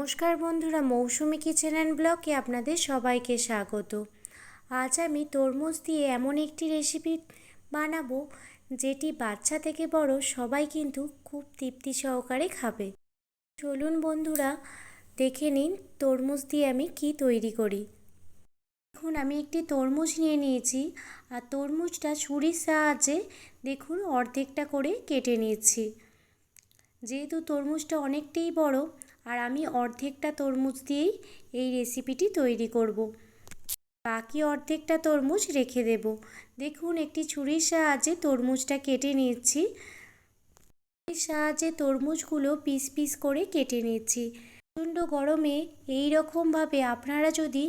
নমস্কার বন্ধুরা, মৌসুমি kitchen and ব্লগে আপনাদের সবাইকে স্বাগত। আজ আমি তরমুজ দিয়ে এমন একটি রেসিপি বানাবো, যেটি বাচ্চা থেকে বড় সবাই কিন্তু খুব তৃপ্তি সহকারে খাবে। চলুন বন্ধুরা, দেখে নিন তরমুজ দিয়ে আমি কি তৈরি করি। দেখুন, আমি একটি তরমুজ নিয়ে নিয়েছি, আর তরমুজটা ছুরির সাহায্যে দেখুন অর্ধেকটা করে কেটে নিয়েছি। যেহেতু তরমুজটা অনেকটাই বড় আর আমি অর্ধেকটা তরমুজ দিয়েই এই রেসিপিটি তৈরি করব। বাকি অর্ধেকটা তরমুজ রেখে দেব। দেখুন, একটি ছুরির সাহায্যে তরমুজটা কেটে নিচ্ছি সাহায্যে তরমুজগুলো পিস পিস করে কেটে নিচ্ছি প্রচণ্ড গরমে এই রকমভাবে আপনারা যদি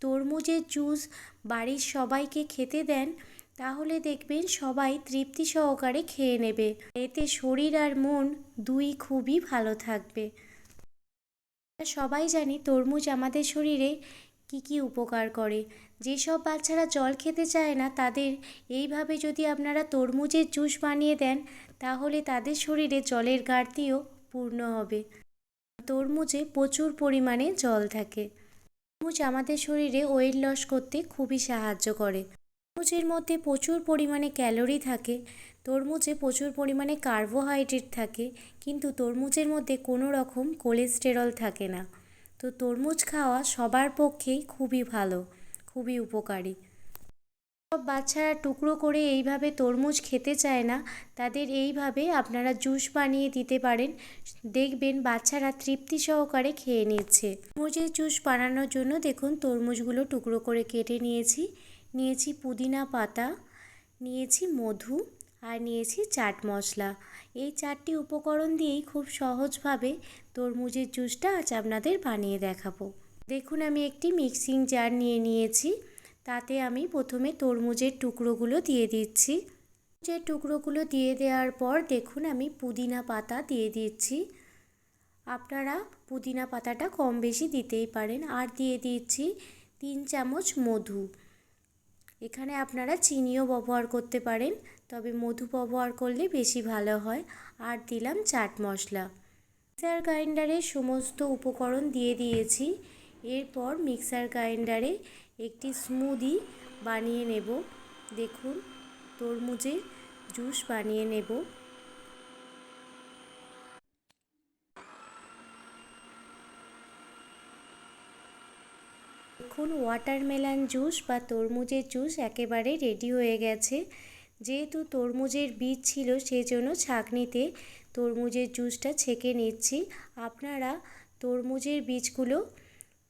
তরমুজের জুস বাড়ির সবাইকে খেতে দেন, তাহলে দেখবেন সবাই তৃপ্তি সহকারে খেয়ে নেবে। এতে শরীর আর মন দুই খুবই ভালো থাকবে। সবাই জানি তরমুজ আমাদের শরীরে কি কি উপকার করে। যেসব বাচ্চারা জল খেতে চায় না, তাদের এইভাবে যদি আপনারা তরমুজের জুস বানিয়ে দেন, তাহলে তাদের শরীরে জলের ঘাটতিও পূর্ণ হবে। তরমুজে প্রচুর পরিমাণে জল থাকে। তরমুজ আমাদের শরীরে ওয়েট লস করতে খুবই সাহায্য করে। তরমুজের মধ্যে প্রচুর পরিমাণে ক্যালোরি থাকে, তরমুজে প্রচুর পরিমাণে কার্বোহাইড্রেট থাকে, কিন্তু তরমুজের মধ্যে কোনো রকম কোলেস্টেরল থাকে না। তো তরমুজ খাওয়া সবার পক্ষেই খুবই ভালো, খুবই উপকারী। সব বাচ্চারা টুকরো করে এইভাবে তরমুজ খেতে চায় না, তাদের এইভাবে আপনারা জুস বানিয়ে দিতে পারেন। দেখবেন বাচ্চারা তৃপ্তি সহকারে খেয়ে নিচ্ছে। তরমুজের জুস বানানোর জন্য দেখুন তরমুজগুলো টুকরো করে কেটে নিয়েছি। নিয়েছি পুদিনা পাতা, নিয়েছি মধু আর নিয়েছি চাট মশলা। এই চারটি উপকরণ দিয়েই খুব সহজভাবে তরমুজের জুসটা আজ আপনাদের বানিয়ে দেখাবো। দেখুন, আমি একটি মিক্সিং জার নিয়ে নিয়েছি। তাতে আমি প্রথমে তরমুজের টুকরোগুলো দিয়ে দিচ্ছি। যে টুকরোগুলো দিয়ে দেওয়ার পর দেখুন, আমি পুদিনা পাতা দিয়ে দিচ্ছি। আপনারা পুদিনা পাতাটা কম বেশি দিতেই পারেন। আর দিয়ে দিচ্ছি তিন চামচ মধু। এখানে আপনারা চিনিও ব্যবহার করতে পারেন, তবে মধু ব্যবহার করলে বেশি ভালো হয়। আর দিলাম চাট মশলা। মিক্সার গ্রাইন্ডারে সমস্ত উপকরণ দিয়ে দিয়েছি। এরপর মিক্সার গ্রাইন্ডারে একটি স্মুদি বানিয়ে নেব। দেখুন, তরমুজের জুস বানিয়ে নেব। দেখুন ওয়াটারমেলন জুস বা তরমুজের জুস একেবারে রেডি হয়ে গেছে। যেহেতু তরমুজের বীজ ছিল সেই জন্য ছাঁকনিতে তরমুজের জুসটা ছেঁকে নিচ্ছি। আপনারা তরমুজের বীজগুলো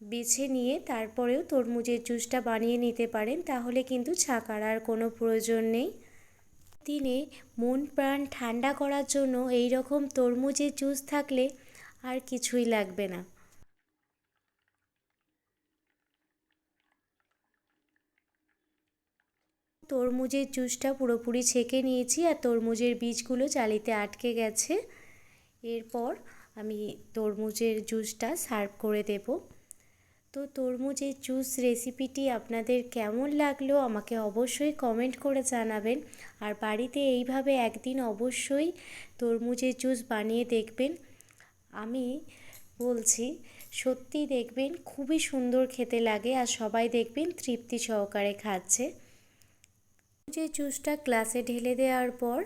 বেছে নিয়ে তারপরেও তরমুজের জুসটা বানিয়ে নিতে পারেন, তাহলে কিন্তু ছাঁকার আর কোনো প্রয়োজন নেই। দিনে মন প্রাণ ঠান্ডা করার জন্য এই রকম তরমুজের জুস থাকলে আর কিছুই লাগবে না। তরমুজের জুসটা পুরোপুরি ছেঁকে নিয়েছি আর তরমুজের বীজগুলো চালিতে আটকে গেছে। এরপর আমি তরমুজের জুসটা সার্ভ করে দেব। তো তরমুজের জুস রেসিপিটি আপনাদের কেমন লাগল আমাকে অবশ্যই কমেন্ট করে জানাবেন। আর বাড়িতে এইভাবে একদিন অবশ্যই তরমুজের জুস বানিয়ে দেখবেন। আমি বলছি সত্যি দেখবেন, খুবই সুন্দর খেতে লাগে আর সবাই দেখবেন তৃপ্তি সহকারে খাচ্ছে। যে জুসটা গ্লাসে ঢেলে দেওয়ার পর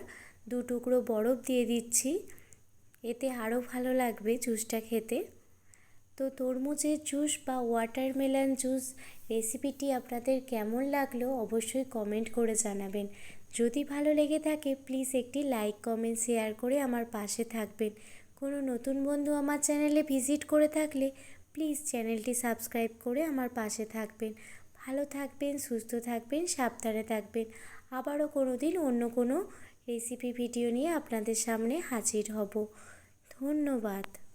দু টুকরো বরফ দিয়ে দিচ্ছি, এতে আরও ভালো লাগবে জুসটা খেতে। তো তরমুজের জুস বা ওয়াটারমেলন জুস রেসিপিটি আপনাদের কেমন লাগল অবশ্যই কমেন্ট করে জানাবেন। যদি ভালো লেগে থাকে, প্লিজ একটি লাইক, কমেন্ট, শেয়ার করে আমার পাশে থাকবেন। কোনো নতুন বন্ধু আমার চ্যানেলে ভিজিট করে থাকলে প্লিজ চ্যানেলটি সাবস্ক্রাইব করে আমার পাশে থাকবেন। ভালো থাকবেন, সুস্থ থাকবেন, সাবধানে থাকবেন। আবারও কোনো দিন অন্য কোনো রেসিপি ভিডিও নিয়ে আপনাদের সামনে হাজির হব। ধন্যবাদ।